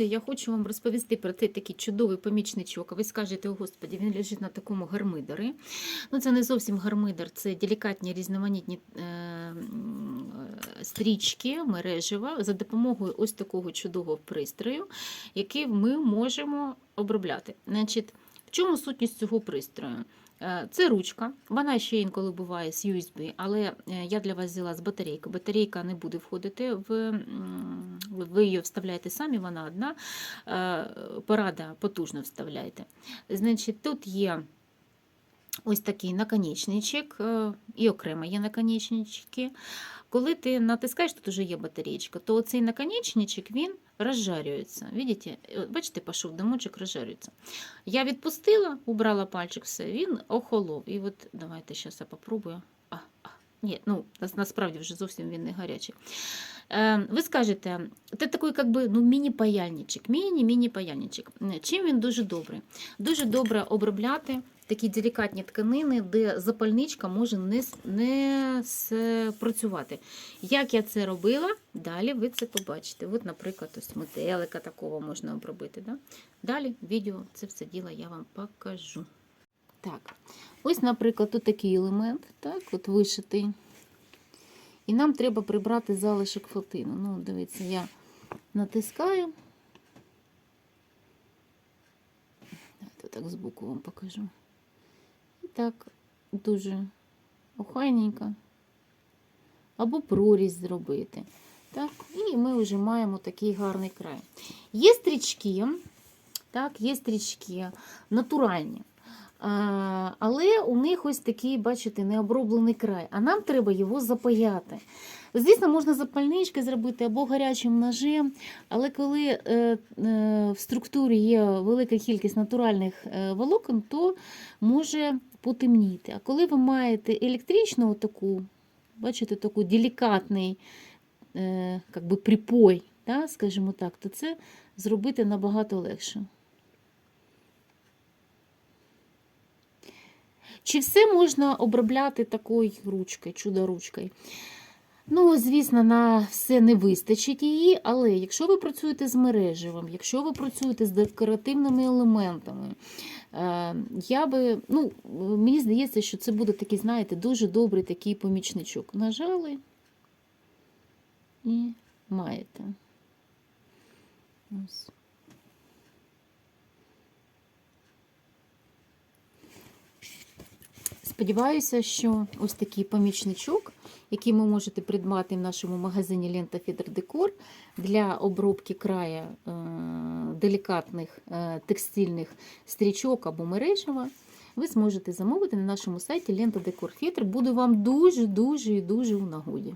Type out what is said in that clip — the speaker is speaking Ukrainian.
друзі, я хочу вам розповісти про цей такий чудовий помічничок. Ви скажете, о господі, він лежить на такому гармидері. Ну, це не зовсім гармидер, це делікатні різноманітні е, стрічки мережева за допомогою ось такого чудового пристрою, який ми можемо обробляти. Значить, в чому сутність цього пристрою? Е, Це ручка, вона ще інколи буває з USB, але е, я для вас взяла з батарейки. Батарейка не буде входити в ви її вставляєте самі, вона одна. Е, Порада потужно вставляйте. Значить, тут є ось такий наконечничок, е, і окремо є наконечнички. Коли ти натискаєш, тут вже є батареєчка, то цей наконечничок він розжарюється. Видите? Е, Бачите, пішов димочок, розжарюється. Я відпустила, убрала пальчик, все, він охолов. І от давайте зараз я попробую. Ні, ну насправді вже зовсім він не гарячий. Е, ви скажете, це такий як би, ну, міні-паяльничок, міні-міні-паяльничок. Чим він дуже добрий? Дуже добре обробляти такі делікатні тканини, де запальничка може не, не спрацювати. Як я це робила, далі ви це побачите. От, наприклад, ось метелика такого можна обробити. Да? Далі відео це все діло я вам покажу. Так, ось, наприклад, тут такий елемент, так, от вишитий. І нам треба прибрати залишок фотину. Ну, дивіться, я натискаю. Давайте так збоку вам покажу. І так, дуже охайненько. Або прорізь зробити. Так, і ми вже маємо такий гарний край. Є стрічки, так, є стрічки натуральні. Але у них ось такий, бачите, необроблений край, а нам треба його запаяти. Звісно, можна запальнички зробити або гарячим ножем, але коли е, е, в структурі є велика кількість натуральних е, волокон, то може потемніти. А коли ви маєте електричну таку, бачите, таку делікатний как припой, да, скажімо так, то це зробити набагато легше. Чи все можна обробляти такою ручкою, чудо-ручкою? Ну, звісно, на все не вистачить її, але якщо ви працюєте з мережевим, якщо ви працюєте з декоративними елементами, е, я би, ну, мені здається, що це буде такий, знаєте, дуже добрий такий помічничок. Нажали і маєте. Ось. Сподіваюся, що ось такий помічничок, який ви можете придбати в нашому магазині Лента Фідер Декор для обробки края е, делікатних е, текстильних стрічок або мережева, ви зможете замовити на нашому сайті Лента Декор Фітер. Буду вам дуже-дуже і дуже у нагоді.